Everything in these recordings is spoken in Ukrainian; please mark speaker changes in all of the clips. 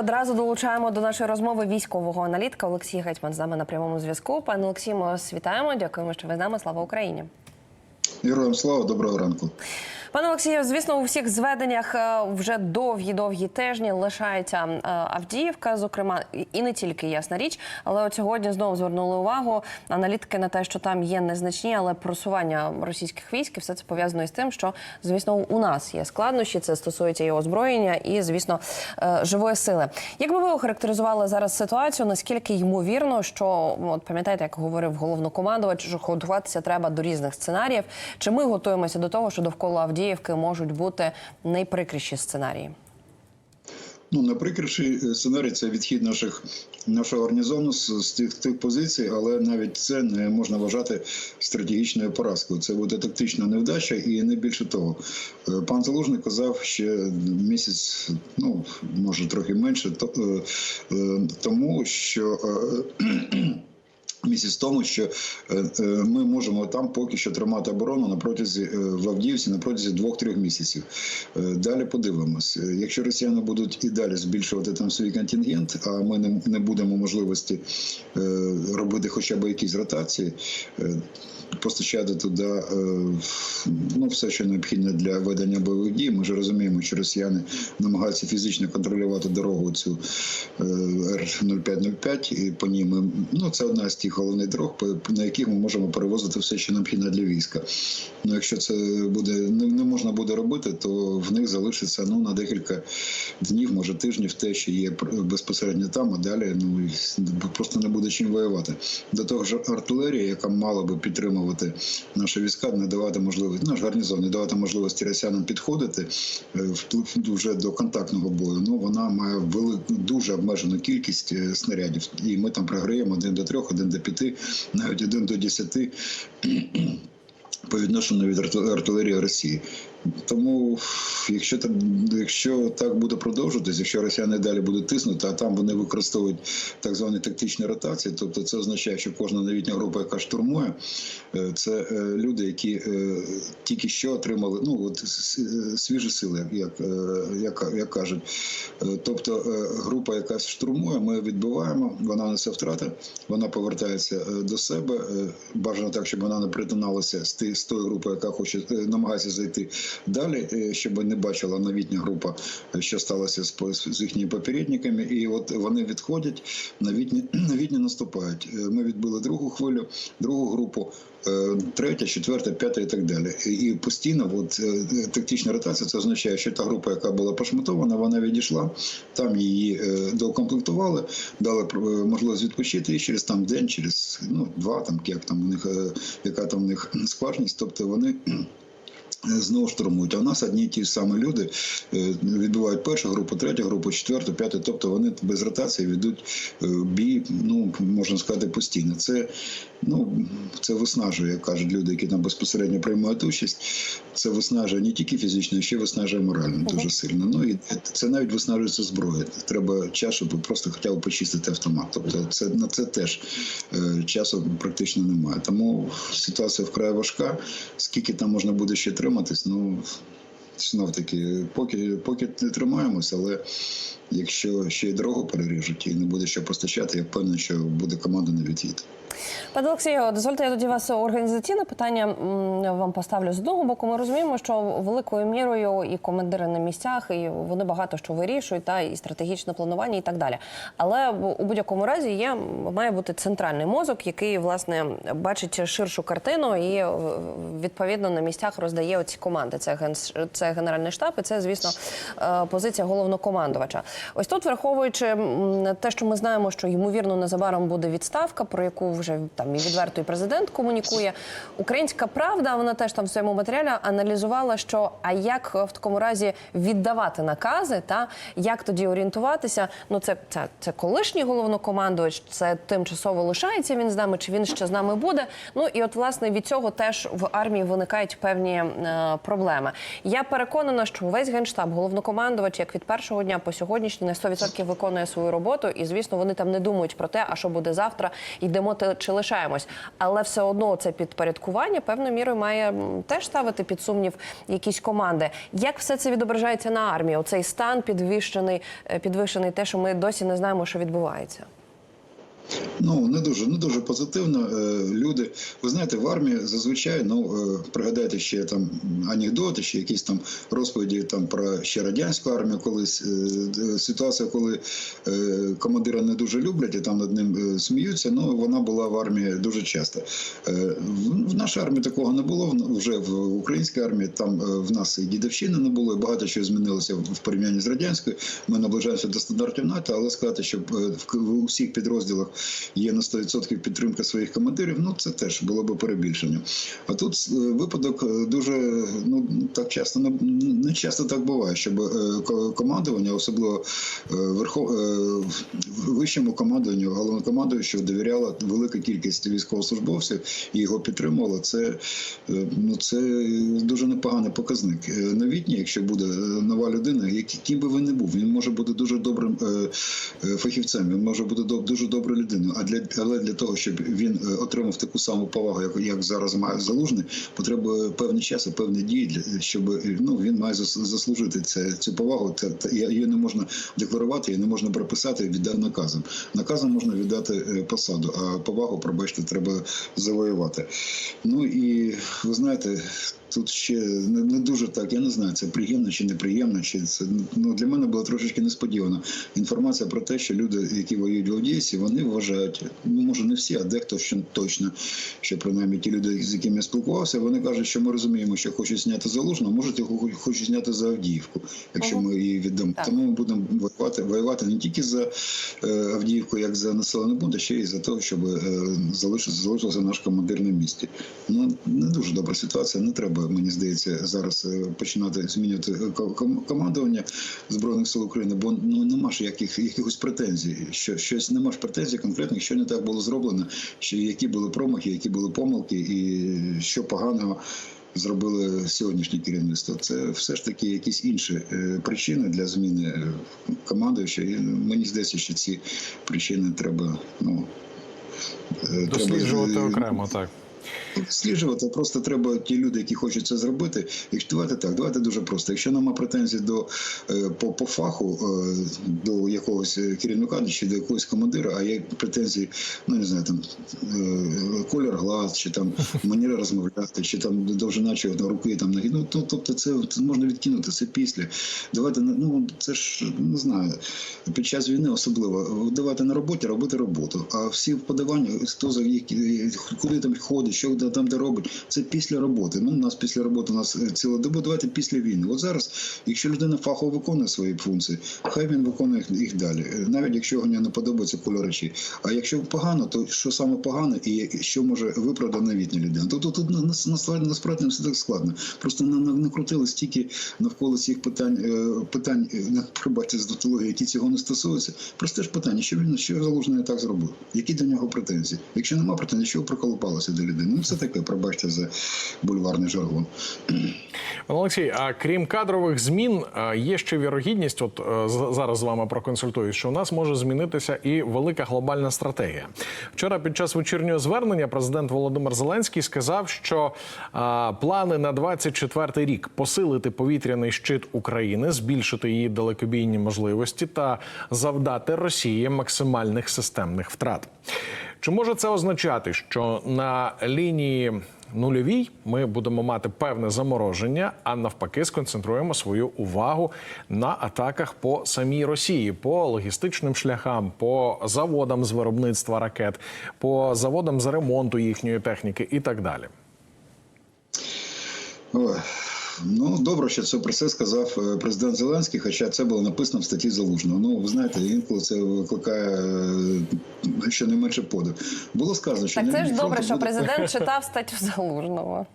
Speaker 1: Одразу долучаємо до нашої розмови військового аналітика Олексій Гетьман з нами на прямому зв'язку. Пане Олексій, ми вас вітаємо. Дякуємо, що ви з нами. Слава Україні.
Speaker 2: Героям слава, доброго ранку.
Speaker 1: Пане Олексію, звісно, у всіх зведеннях е, вже довгі-довгі тижні лишається е, Авдіївка, зокрема, і не тільки ясна річ, але от сьогодні знову звернули увагу аналітики на те, що там є незначні, але просування російських військ, і все це пов'язано із тим, що звісно у нас є складнощі. Це стосується і озброєння, і звісно е, живої сили. Як би ви охарактеризували зараз ситуацію? Наскільки ймовірно, що от пам'ятаєте, як говорив головнокомандувач, що готуватися треба до різних сценаріїв? Чи ми готуємося до того, що довкола Авдіївки можуть бути найприкріші сценарії?
Speaker 2: Ну, найприкріший сценарій це відхід наших нашого гарнізону з, з тих тих позицій, але навіть це не можна вважати стратегічною поразкою. Це буде тактична невдача, і не більше того. Е, Пан Залужний казав ще місяць, ну може трохи менше, то, е, е, тому що. Місяць тому, що е, е, ми можемо там поки що тримати оборону на протязі е, в Авдіївці на протязі двох-трьох місяців. Далі подивимось. Якщо росіяни будуть і далі збільшувати там свій контингент, а ми не, не будемо можливості робити хоча б якісь ротації. Постачати туди ну, все, що необхідне для ведення бойових дій. Ми вже розуміємо, що росіяни намагаються фізично контролювати дорогу цю е, Р-0505, і по ній ми ну це одна з тих головних дорог, на яких ми можемо перевозити все, що необхідне для війська. Ну, якщо це буде не, не можна буде робити, то в них залишиться ну на декілька днів, може тижнів, те, що є безпосередньо там, а далі ну просто не буде чим воювати. До того ж, артилерія, яка мала би підтримувати наші війська, не давати можливості, наш гарнізон, не давати можливості росіянам підходити е, вплив вже до контактного бою. Ну вона має велику дуже обмежену кількість е, снарядів, і ми там програємо один до трьох, один до п'яти, навіть один до десяти. По відношенню від артилерії Росії, тому якщо так, якщо так буде продовжуватись, якщо росіяни далі будуть тиснути, а там вони використовують так звані тактичні ротації, тобто це означає, що кожна новітня група, яка штурмує, е, це е, люди, які е, тільки що отримали ну от свіжі сили, як, як, як кажуть. Тобто група, яка штурмує, ми відбиваємо, вона несе втрати, вона повертається до себе. Бажано так, щоб вона не притиналася з тою групою, яка хоче намагається зайти далі, е, щоб не бачила новітня група, е, що сталося з, їхніми попередниками. І от вони відходять, новітні, новітні наступають. Е, Ми відбили другу хвилю, другу групу. Третя, четверта, п'ята і так далі. І постійно, от тактична ротація, це означає, що та група, яка була пошматована, вона відійшла, там її доукомплектували, дали можливість відпочити і через там день, через ну два, там як там у них яка там у них скважність, тобто вони. Знову штурмують. А у нас одні й ті ж самі люди е, відбувають першу групу, третю групу, четверту, п'яту. Тобто вони без ротації ведуть е, бій, ну можна сказати, постійно. Це ну це виснажує, як кажуть люди, які там безпосередньо приймають участь. Це виснажує не тільки фізично, а ще виснажує морально дуже сильно. Ну і це навіть виснажується зброя. Треба час, щоб просто хоча б почистити автомат. Тобто, це на це теж е, часу практично немає. Тому ситуація вкрай важка. Скільки там можна буде ще триматись, ну знов таки, поки поки не тримаємось, але якщо ще й дорогу переріжуть і не буде що постачати, я впевнений, що буде команда на відхід.
Speaker 1: Пане Олексію, дозвольте я тоді вас організаційне питання вам поставлю з одного боку. Ми розуміємо, що великою мірою і командири на місцях, і вони багато що вирішують, та і стратегічне планування, і так далі. Але у будь-якому разі є має бути центральний мозок, який власне бачить ширшу картину і відповідно на місцях роздає оці команди. Це ген це генеральний штаб, і це звісно е, позиція головнокомандувача. Ось тут, враховуючи те, що ми знаємо, що ймовірно незабаром буде відставка, про яку вже там і відверто і президент комунікує. Українська правда, вона теж там в своєму матеріалі аналізувала, що а як в такому разі віддавати накази, та як тоді орієнтуватися. Ну це, це, це колишній головнокомандувач, це тимчасово лишається він з нами, чи він ще з нами буде. Ну і от власне від цього теж в армії виникають певні е, проблеми. Я переконана, що весь генштаб, головнокомандувач, як від першого дня по сьогоднішній, на 100% виконує свою роботу, і звісно, вони там не думають про те, а що буде завтра, йдемо чи лишаємось. Але все одно це підпорядкування певною мірою має теж ставити під сумнів якісь команди. Як все це відображається на армії? Оцей стан підвищений, е, підвищений, те, що ми досі не знаємо, що відбувається.
Speaker 2: Ну не дуже, не дуже позитивно. Е, Люди, ви знаєте, в армії зазвичай, ну е, пригадайте ще там анекдоти, ще якісь там розповіді там про ще радянську армію, колись е, ситуація, коли командира не дуже люблять і там над ним сміються. Ну вона була в армії дуже часто. В нашій армії такого не було. Вже в українській армії там в нас і дідовщини не було, і багато що змінилося в порівнянні з радянською. Ми наближаємося до стандартів НАТО, але сказати, в в усіх підрозділах є на 100% підтримка своїх командирів, ну це теж було б перебільшення. А тут е, випадок е, дуже ну так часто не, не часто так буває, щоб е, ко- командування, особливо верхов вищому командуванню, головнокомандуючу довіряла велика кількість військовослужбовців і його підтримувала. Це е, ну це дуже непоганий показник. Е, Новітній, якщо буде е, нова людина, як- яким би він не був, він може бути дуже добрим фахівцем, він може бути дуже доброю людиною. А для але для того, щоб він отримав таку саму повагу, як, як зараз має залужний, потребує певний час і певні дії, для щоб ну він має зас- заслужити це цю повагу. Та її не можна декларувати, її не можна прописати віддав наказом. Наказом можна віддати е, посаду, а повагу, пробачте, треба завоювати. Ну і ви знаєте. Тут ще не, не дуже так. Я не знаю, це приємно чи неприємно. Чи це ну для мене було трошечки несподівано. Інформація про те, що люди, які воюють в Авдіївці, вони вважають, ну може не всі, а дехто що точно, що принаймні ті люди, з якими я спілкувався, вони кажуть, що ми розуміємо, що хочуть зняти залужно, можуть його хочуть зняти за Авдіївку, якщо
Speaker 1: Ага.
Speaker 2: ми її віддамо.
Speaker 1: Так.
Speaker 2: Тому ми будемо воювати, воювати не тільки за е, Авдіївку, як за населений пункт, а ще й за те, щоб е, залишився наш командир на місці. Ну не дуже добра ситуація. Не треба, мені здається, зараз е, починати змінювати е, ко- ком- командування збройних сил України, бо ну нема ж яких якихось претензій. Що щось нема ж претензій конкретних, що не так було зроблено, що які були промахи, які були помилки, і що поганого. Зробили сьогоднішнє керівництво. Це все ж таки якісь інші е, причини для зміни е, командуючого. І мені здається, що ці причини треба ну е,
Speaker 3: Досліджувати
Speaker 2: треба, е,
Speaker 3: окремо, так.
Speaker 2: Сліджувати просто треба ті люди, які хочуть це зробити. Якщо давайте так, давайте дуже просто. Якщо нема претензій до е, по, по фаху е, до якогось е, керівника чи до якогось командира, а є претензії, ну не знаю, там колір глаз, чи там манера розмовляти, чи там довжина чи руки там ноги. Ну то, тобто, це, це можна відкинути. Це після. Давайте ну це ж не знаю. Під час війни особливо давайте на роботі робити роботу. А всі подавання, хто за куди там ходить, що де- там де робить, це після роботи. Ну у нас після роботи у нас е, ціла доба. Давайте після війни. От зараз, якщо людина фахово виконує свої функції, хай він виконує їх- далі. Е, Навіть якщо його не подобаються кольори речі. А якщо погано, то що саме погано і що може виправдати новітня людина? Тобто тут на- на- насправді насправді не все так складно. Просто на- накрутили стільки навколо цих питань е, питань пробачте з дотології, які цього не стосуються. Просте ж питання, що він що залужний так зробив? Які до нього претензії? Якщо нема претензій, що ви приколупалося до людини? Ну це таке, пробачте за бульварний жаргон.
Speaker 3: Олексій, а крім кадрових змін, є ще вірогідність. От е, зараз з вами проконсультуюсь, що у нас може змінитися і велика глобальна стратегія. Вчора під час вечірнього звернення президент Володимир Зеленський сказав, що е, плани на 24 рік посилити повітряний щит України, збільшити її далекобійні можливості та завдати Росії максимальних системних втрат. Чи може це означати, що на лінії нульовій ми будемо мати певне замороження, а навпаки, сконцентруємо свою увагу на атаках по самій Росії, по логістичним шляхам, по заводам з виробництва ракет, по заводам з ремонту їхньої техніки і так далі.
Speaker 2: Ой. Ну, добре, що це про це сказав е, президент Зеленський, хоча це було написано в статті Залужного. Ну, ви знаєте, інколи це викликає ще не менше подив. Було сказано, що
Speaker 1: Так це ж добре, що
Speaker 2: буде-
Speaker 1: президент читав статтю залужного.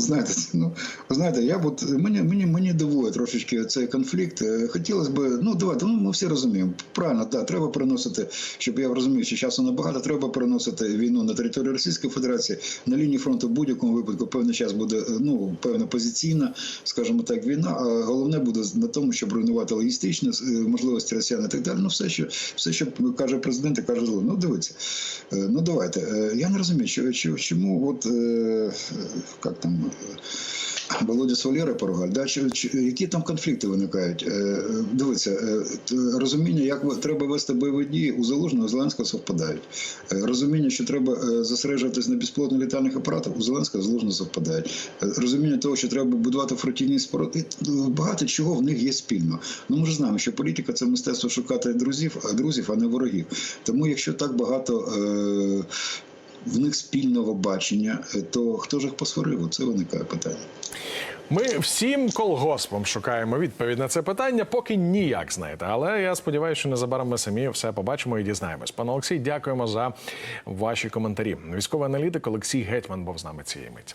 Speaker 2: Знаєте, ну знаєте, я от мені мені мені дивує трошечки цей конфлікт. Е, Хотілося б, ну давайте, ну ми всі розуміємо. Правильно, да, треба переносити, щоб я розумів, що часу набагато. Треба переносити війну на територію Російської Федерації на лінії фронту. В будь-якому випадку певний час буде е, ну певна позиційна, скажімо так, війна. А головне буде на тому, щоб руйнувати логістичні е, можливості росіян і так далі. Ну все, що все, що каже президент, і каже Зеленський. Ну дивіться, Е, ну давайте. Я не розумію, що, чому от як там. Володя з Валєри поругали, да? чи, чи, які там конфлікти виникають? Е, дивіться, е, розуміння, як треба вести бойові дії у Залужного Зеленського совпадають. Е, розуміння, що треба е, зосереджуватись на безпілотних літальних апаратах, у Зеленського Залужного совпадають. Е, розуміння того, що треба будувати фортівні споруди, багато чого в них є спільно. Ну ми ж знаємо, що політика це мистецтво шукати друзів, друзів, а не ворогів. Тому, якщо так багато. Е, в них спільного бачення, е, то хто ж їх посварив? Це виникає питання.
Speaker 3: Ми всім колгоспом шукаємо відповідь на це питання, поки ніяк знаєте. Але я сподіваюся, що незабаром ми самі все побачимо і дізнаємось. Пане Олексій, дякуємо за ваші коментарі. Військовий аналітик Олексій Гетьман був з нами цієї миті.